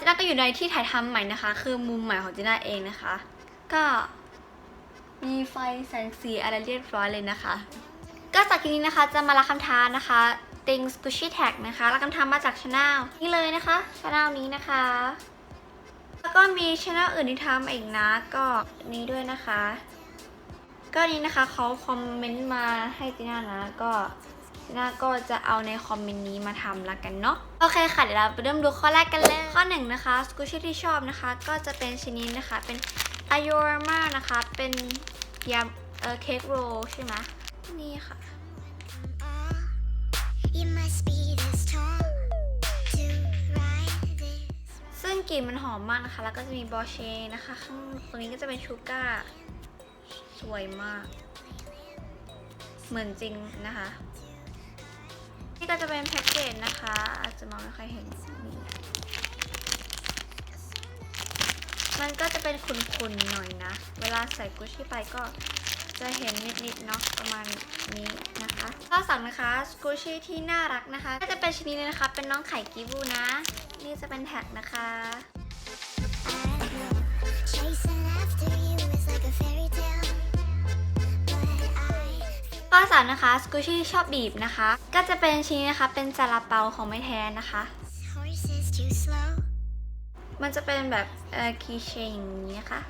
จีน่าก็อยู่ในที่ถ่ายทำใหม่นะคะ คือมุมใหม่ของจีน่าเองนะคะ ก็มีไฟแสงสีอะไรเรียบร้อยเลยนะคะ ก็จากคลิปนี้นะคะจะมารับคำท้านะคะ Things Gucci Tag นะคะรับคำท้ามาจากช anel นี่เลยนะคะช anel นี้นะคะ แล้วก็มีช anel อื่นที่ทำอีกนะ ก็นี้ด้วยนะคะ ก็นี้นะคะเขาคอมเมนต์มาให้จีน่านะก็ น่าก็จะเอาในคอมเมนต์นี้มาทำละกันเนาะโอเคค่ะเดี๋ยวเราไปเริ่มดูข้อแรกกันเลย ข้อหนึ่งนะคะสกูชี่ที่ชอบนะคะ ก็จะเป็นชิ้นนี้นะคะเป็น Ayurama นะคะ เป็นยำเออเค้กโรลใช่ไหมนี่ค่ะ You must be this tall to ride this. ซึ่งกลิ่นมันหอมมากนะคะ แล้วก็จะมีบอเชนะคะ ข้างตรงนี้ก็จะเป็นชูการ์สวยมาก เหมือนจริงนะคะ นี่ก็จะเป็นแพ็กเกจนะคะ อาจจะมองไม่ค่อยเห็นนี่มันก็จะเป็นขุ่นๆหน่อยนะ เวลาใส่กุชชี่ไปก็จะเห็นนิดๆเนาะประมาณนี้นะคะข้อสั่งนะคะสกูชี่ที่น่ารักนะคะ ก็จะเป็นชนิดนี้นะคะ เป็นน้องไข่กิบูนะ นี่จะเป็นแท็กนะคะ ข้อสามนะคะสกูชี่ชอบบีบนะคะ ก็จะเป็นชิ้นนี้นะคะเป็นซาลาเปาของไม่แท้นะคะ มันจะเป็นแบบเอ่อคีเชนอย่างนี้นะคะ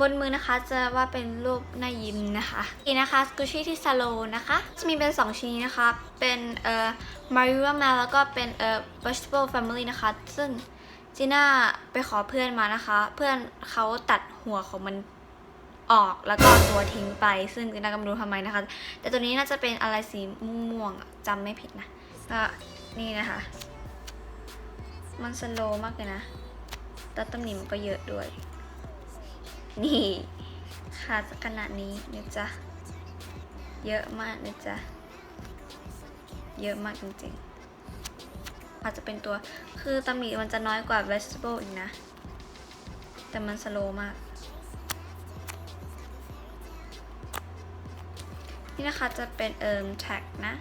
บนมือนะคะจะว่าเป็นรูปหน้ายิ้มนะคะนี่นะคะสกูชี่ที่ซาโลนะคะ จะมีเป็น 2 ชิ้นนะคะ เป็นเอ่อมาริโอมาแล้วก็เป็นเอ่อ vegetable family นะคะ ซึ่งจีน่าไปขอเพื่อนมานะคะ เพื่อนเขาตัดหัวของมัน ออกแล้วก็ตัวทิ้งไป ซึ่งจีน่าก็ไม่รู้ทำไมนะคะ แต่ตัวนี้น่าจะเป็นอะไรสีม่วงๆจำไม่ผิดนะก็นี่นะคะ มันสโลมากเลยนะแล้วตำหนิมันก็เยอะด้วย นี่ขาดขนาดนี้นะจ๊ะเยอะมากนะจ๊ะเยอะมากจริงๆ อาจจะเป็นตัวคือตำหนิมันจะน้อยกว่า vegetable อีกนะ แต่มันสโลมาก นี่นะคะจะเป็นเอิร์มแท็กนะ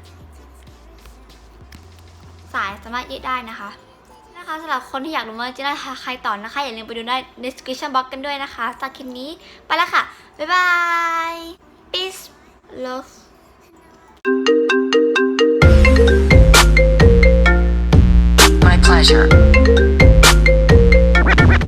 สายสามารถยืดได้นะคะนะคะสำหรับคนที่อยากรู้ว่าจะได้ใครต่อนะคะ อย่าลืมไปดูได้ description box กันด้วยนะคะจากคลิปนี้ไปแล้วค่ะ บ๊ายบาย peace love My pleasure.